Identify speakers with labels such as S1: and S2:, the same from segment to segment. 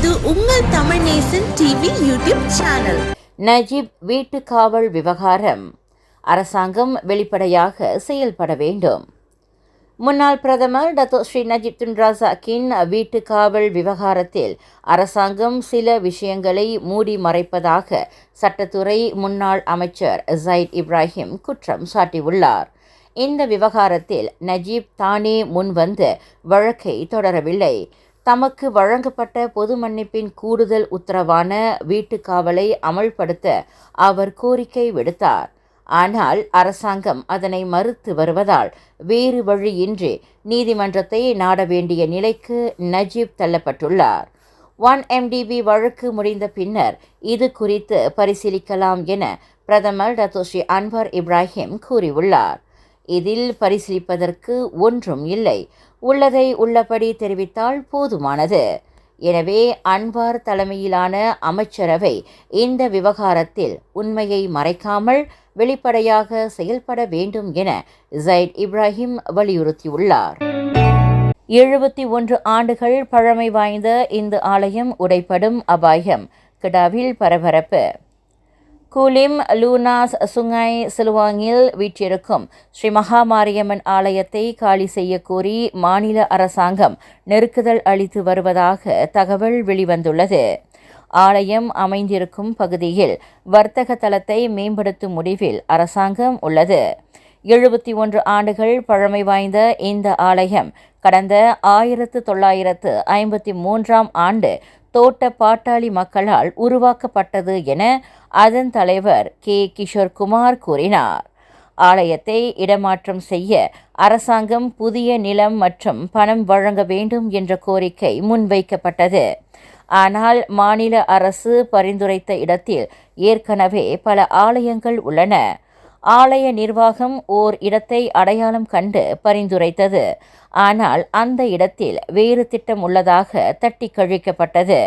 S1: இது உங்கள் Tamil Nesan TV YouTube channel.
S2: Najib வீட்டு காவல் விவகாரம். அரசாங்கம் வெளிப்படையாக செயல்பட வேண்டும். முன்னாள் பிரதமர் டத்தோ ஸ்ரீ நஜீப் துன் ரசாக்கின் வீட்டு காவல் விவகாரத்தில் அரசாங்கம் சில விஷயங்களை மூடி மறைப்பதாக சட்டத்துறை முன்னாள் அமைச்சர் ஜைட் இப்ராஹிம் குற்றம் சாட்டியுள்ளார். இந்த விவகாரத்தில் நஜீப் தானே முன்வந்து வழக்கை தொடரவில்லை. தமக்கு வழங்கப்பட்ட பொது மன்னிப்பின் கூடுதல் உத்தரவான வீட்டுக் காவலை அமல்படுத்த அவர் கோரிக்கை விடுத்தார். ஆனால் அரசாங்கம் அதனை மறுத்து வருவதால் வேறு வழியின்றி நீதிமன்றத்தை நாட வேண்டிய நிலைக்கு நஜீப் தள்ளப்பட்டுள்ளார். ஒன் எம்டிபி வழக்கு முடிந்த பின்னர் இது குறித்து பரிசீலிக்கலாம் என பிரதமர் டத்தோஸ்ரீ அன்வர் இப்ராஹிம் கூறியுள்ளார். இதில் பரிசீலிப்பதற்கு ஒன்றும் இல்லை. உள்ளதை உள்ளபடி தெரிவித்தால் போதுமானது. எனவே அன்வார் தலைமையிலான அமைச்சரவை இந்த விவகாரத்தில் உண்மையை மறைக்காமல் வெளிப்படையாக செயல்பட வேண்டும் என ஜைட் இப்ராஹிம் வலியுறுத்தியுள்ளார். எழுபத்தி ஒன்று ஆண்டுகள் பழமை வாய்ந்த இந்த ஆலயம் உடைப்படும் அபாயம் கிடாவில் பரபரப்பு. கூலிம் லூனாஸ் சுங்காய் சிலுவாங்கில் வீற்றிருக்கும். ஸ்ரீ மகாமாரியம்மன் ஆலயத்தை காலி செய்ய கோரி மாநில அரசாங்கம் நெருக்குதல் அளித்து வருவதாக தகவல் வெளிவந்துள்ளது. ஆலயம் அமைந்திருக்கும் பகுதியில் வர்த்தக தளத்தை மேம்படுத்தும் முடிவில் அரசாங்கம் உள்ளது. எழுபத்தி ஒன்று ஆண்டுகள் பழமை வாய்ந்த இந்த ஆலயம் கடந்த ஆயிரத்து தொள்ளாயிரத்து ஐம்பத்தி மூன்றாம் ஆண்டு தோட்ட பாட்டாளி மக்களால் உருவாக்கப்பட்டது என அதன் தலைவர் கே. கிஷோர்குமார் கூறினார். ஆலயத்தை இடமாற்றம் செய்ய அரசாங்கம் புதிய நிலம் மற்றும் பணம் வழங்க வேண்டும் என்ற கோரிக்கை முன்வைக்கப்பட்டது. ஆனால் மாநில அரசு பரிந்துரைத்த இடத்தில் ஏற்கனவே பல ஆலயங்கள் உள்ளன. ஆலய நிர்வாகம் ஓர் இடத்தை அடையாளம் கண்டு பரிந்துரைத்தது. ஆனால் அந்த இடத்தில் வேறு திட்டம் உள்ளதாக தட்டி கழிக்கப்பட்டது.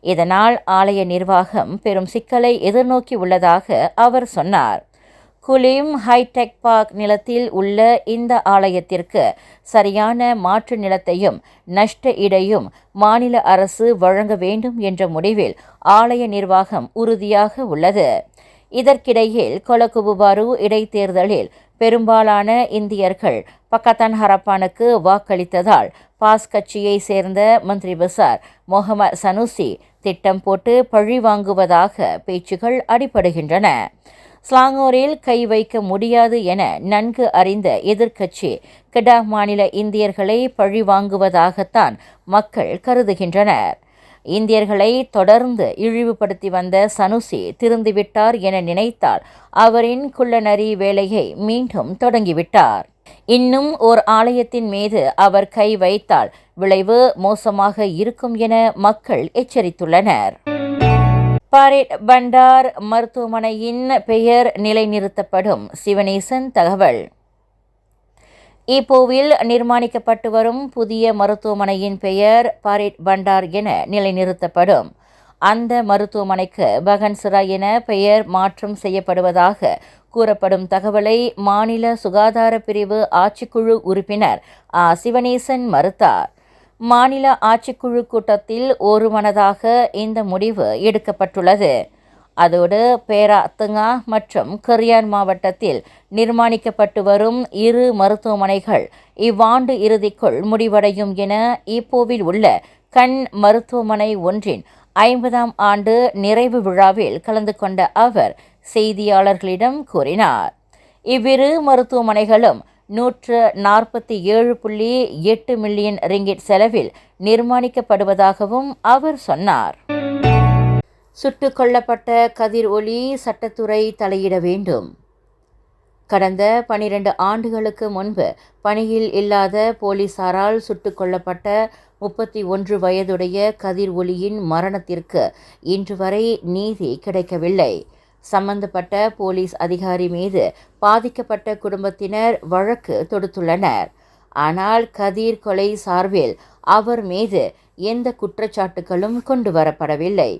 S2: இதனால் ஆலய நிர்வாகம் பெரும் சிக்கலை எதிர்நோக்கி உள்ளதாக அவர் சொன்னார். குலிம் ஹைடெக் பார்க் நிலத்தில் உள்ள இந்த ஆலயத்திற்கு சரியான மாற்று நிலத்தையும் நஷ்ட இடையும் மாநில அரசு வழங்க வேண்டும் என்ற முடிவில் ஆலய நிர்வாகம் உறுதியாக உள்ளது. இதற்கிடையில் கொலகுபுபாரு இடைத்தேர்தலில் பெரும்பாலான இந்தியர்கள் பக்கத்தான் ஹரப்பானுக்கு வாக்களித்ததால் பாஸ் கட்சியை சேர்ந்த மந்திரி பசார் முகமது சனுசி திட்டம் போட்டு பழி வாங்குவதாக பேச்சுகள் அடிபடுகின்றன. ஸ்லாங்கூரில் கை வைக்க முடியாது என நன்கு அறிந்த எதிர்க்கட்சி கிடாக் மாநில இந்தியர்களை பழி வாங்குவதாகத்தான் மக்கள் கருதுகின்றனர். இந்தியர்களை தொடர்ந்து இழிவுபடுத்தி வந்த சனுசி திருந்துவிட்டார் என நினைத்தால் அவரின் குள்ளநரி வேலையை மீண்டும் தொடங்கிவிட்டார். இன்னும் ஓர் ஆலயத்தின் மீது அவர் கை வைத்தால் விளைவு மோசமாக இருக்கும் என மக்கள் எச்சரித்துள்ளனர். பாரேட் பண்டார் மருத்துவமனையின் பெயர் நிலைநிறுத்தப்படும் சிவனேசன் தகவல். இப்போவில் நிர்மாணிக்கப்பட்டு வரும் புதிய மருத்துவமனையின் பெயர் பாரிட் பண்டார் என நிலைநிறுத்தப்படும். அந்த மருத்துவமனைக்கு பகன்சிரா என பெயர் மாற்றம் செய்யப்படுவதாக கூறப்படும் தகவலை மாநில சுகாதார பிரிவு ஆட்சிக்குழு உறுப்பினர் ஆ. சிவனேசன் மறுத்தார். மாநில ஆட்சிக்குழு கூட்டத்தில் ஒருமனதாக இந்த முடிவு எடுக்கப்பட்டுள்ளது. அதோடு பேராத்துங்கா மற்றும் கரியான் மாவட்டத்தில் நிர்மாணிக்கப்பட்டு வரும் இரு மருத்துவமனைகள் இவ்வாண்டு இறுதிக்குள் முடிவடையும் என ஈப்போவில் உள்ள கண் மருத்துவமனை ஒன்றின் ஐம்பதாம் ஆண்டு நிறைவு விழாவில் கலந்து கொண்ட அவர் செய்தியாளர்களிடம் கூறினார். இவ்விரு மருத்துவமனைகளும் நூற்று நாற்பத்தி ஏழு புள்ளி எட்டு மில்லியன் ரிங்கிட் செலவில் நிர்மாணிக்கப்படுவதாகவும் அவர் சொன்னார். சுட்டு கொல்லப்பட்ட கதிர் ஒளி சட்டத்துறை தலையிட வேண்டும். கடந்த பனிரெண்டு ஆண்டுகளுக்கு முன்பு பணியில் இல்லாத போலீசாரால் சுட்டு கொல்லப்பட்ட முப்பத்தி ஒன்று வயதுடைய கதிர் ஒளியின் மரணத்திற்கு இன்று வரை நீதி கிடைக்கவில்லை. சம்பந்தப்பட்ட போலீஸ் அதிகாரி மீது பாதிக்கப்பட்ட குடும்பத்தினர் வழக்கு தொடுத்துள்ளனர். ஆனால் கதிர் கொலை சார்பில் அவர் மீது எந்த குற்றச்சாட்டுகளும் கொண்டு வரப்படவில்லை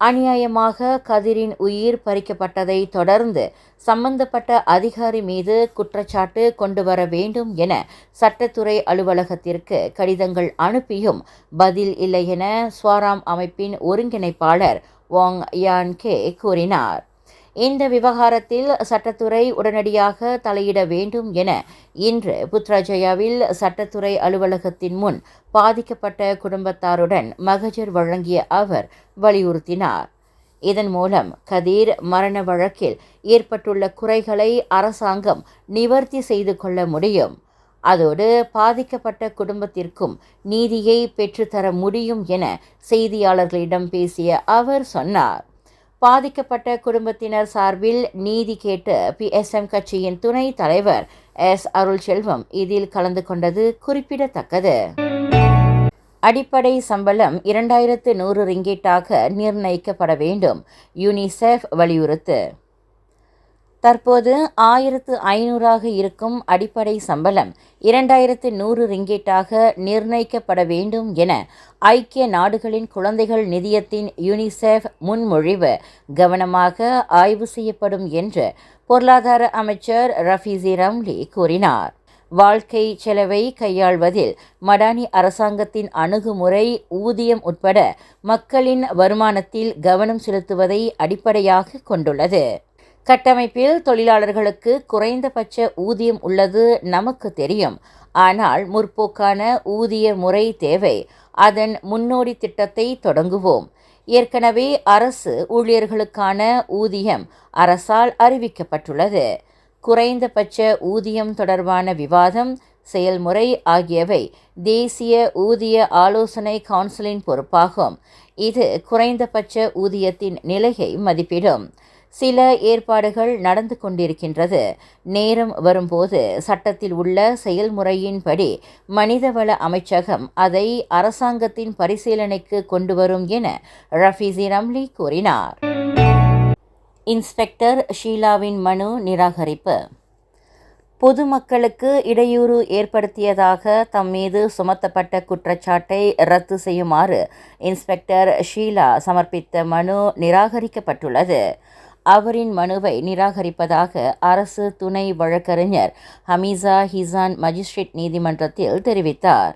S2: அநியாயமாக கதிரின் உயிர் பறிக்கப்பட்டதை தொடர்ந்து சம்பந்தப்பட்ட அதிகாரி மீது குற்றச்சாட்டு கொண்டு வர வேண்டும் என சட்டத்துறை அலுவலகத்திற்கு கடிதங்கள் அனுப்பியும் பதில் இல்லை என ஸ்வாராம் அமைப்பின் ஒருங்கிணைப்பாளர் வாங் யான்கே கூறினார். இந்த விவகாரத்தில் சட்டத்துறை உடனடியாக தலையிட வேண்டும் என இன்று புத்ராஜயாவில் சட்டத்துறை அலுவலகத்தின் முன் பாதிக்கப்பட்ட குடும்பத்தாருடன் மகஜர் வழங்கிய அவர் வலியுறுத்தினார். இதன் மூலம் கதீர் மரண வழக்கில் ஏற்பட்டுள்ள குறைகளை அரசாங்கம் நிவர்த்தி செய்து கொள்ள முடியும். அதோடு பாதிக்கப்பட்ட குடும்பத்திற்கும் நீதியை பெற்றுத்தர முடியும் என செய்தியாளர்களிடம் பேசிய அவர் சொன்னார். பாதிக்கப்பட்ட குடும்பத்தினர் சார்பில் நீதி கேட்டு பிஎஸ்எம் கட்சியின் துணை தலைவர் எஸ். அருள் செல்வம் இதில் கலந்து கொண்டது குறிப்பிடத்தக்கது. அடிப்படை சம்பளம் இரண்டாயிரத்து நூறு ரிங்கேட்டாக நிர்ணயிக்கப்பட வேண்டும் யூனிசெஃப் வலியுறுத்து. தற்போது ஆயிரத்து ஐநூறாக இருக்கும் அடிப்படை சம்பளம் இரண்டாயிரத்து நூறு ரிங்கேட்டாக நிர்ணயிக்கப்பட வேண்டும் என ஐக்கிய நாடுகளின் குழந்தைகள் நிதியத்தின் யூனிசெஃப் முன்மொழிவு கவனமாக ஆய்வு செய்யப்படும் என்று பொருளாதார அமைச்சர் ரஃபீசி ரம்லி கூறினார். வாழ்க்கை செலவை கையாள்வதில் மடானி அரசாங்கத்தின் அணுகுமுறை ஊதியம் உட்பட மக்களின் வருமானத்தில் கவனம் செலுத்துவதை அடிப்படையாக கொண்டுள்ளது. கட்டமைப்பில் தொழிலாளர்களுக்கு குறைந்தபட்ச ஊதியம் உள்ளது நமக்கு தெரியும். ஆனால் முற்போக்கான ஊதிய முறை தேவை. அதன் முன்னோடி திட்டத்தை தொடங்குவோம். ஏற்கனவே அரசு ஊழியர்களுக்கான ஊதியம் அரசால் அறிவிக்கப்பட்டுள்ளது. குறைந்தபட்ச ஊதியம் தொடர்பான விவாதம் செயல்முறை ஆகியவை தேசிய ஊதிய ஆலோசனை கவுன்சிலின் பொறுப்பாகும். இது குறைந்தபட்ச ஊதியத்தின் நிலையை மதிப்பிடும். சில ஏற்பாடுகள் நடந்து கொண்டிருக்கின்றது. நேரம் வரும்போது சட்டத்தில் உள்ள செயல்முறையின்படி மனிதவள அமைச்சகம் அதை அரசாங்கத்தின் பரிசீலனைக்கு கொண்டு வரும் என ரஃபீசி ரம்லி கூறினார். இன்ஸ்பெக்டர் ஷீலாவின் மனு நிராகரிப்பு. பொதுமக்களுக்கு இடையூறு ஏற்படுத்தியதாக தம் மீது சுமத்தப்பட்ட குற்றச்சாட்டை ரத்து செய்யுமாறு இன்ஸ்பெக்டர் ஷீலா சமர்ப்பித்த மனு நிராகரிக்கப்பட்டுள்ளது. அவரின் மனுவை நிராகரிப்பதாக அரசு துணை வழக்கறிஞர் ஹமீசா ஹிசான் மஜிஸ்ட்ரேட் நீதிமன்றத்தில் தெரிவித்தார்.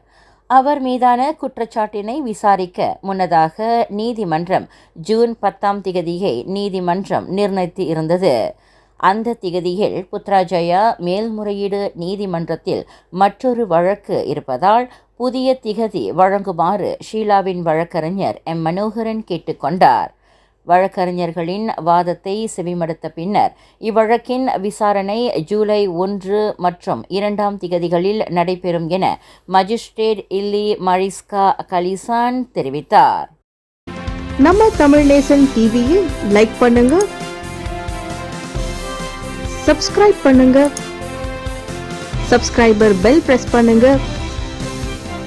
S2: அவர் மீதான குற்றச்சாட்டினை விசாரிக்க முன்னதாக நீதிமன்றம் ஜூன் பத்தாம் திகதியை நீதிமன்றம் நிர்ணயித்து இருந்தது. அந்த திகதியில் புத்ராஜயா மேல்முறையீடு நீதிமன்றத்தில் மற்றொரு வழக்கு இருப்பதால் புதிய திகதி வழங்குமாறு ஷீலாவின் வழக்கறிஞர் எம். மனோகரன் கேட்டுக்கொண்டார் வழக்கறிஞர்களின் வாதத்தை செவிமடுத்த பின்னர் இவ்வழக்கின் விசாரணை ஜூலை ஒன்று மற்றும் இரண்டாம் திகதிகளில் நடைபெறும் என மஜிஸ்ட்ரேட் இல்லி மரிஸ்கா கலிசான் தெரிவித்தார்.
S3: நம்ம தமிழ் நேசன் டிவியில் லைக் பண்ணுங்க சப்ஸ்கிரைப் பண்ணுங்க சப்ஸ்கிரைபர் பெல் பிரஸ் பண்ணுங்க.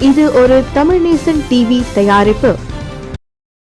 S3: இது ஒரு தமிழ் நேசன் டிவி தயாரிப்பு.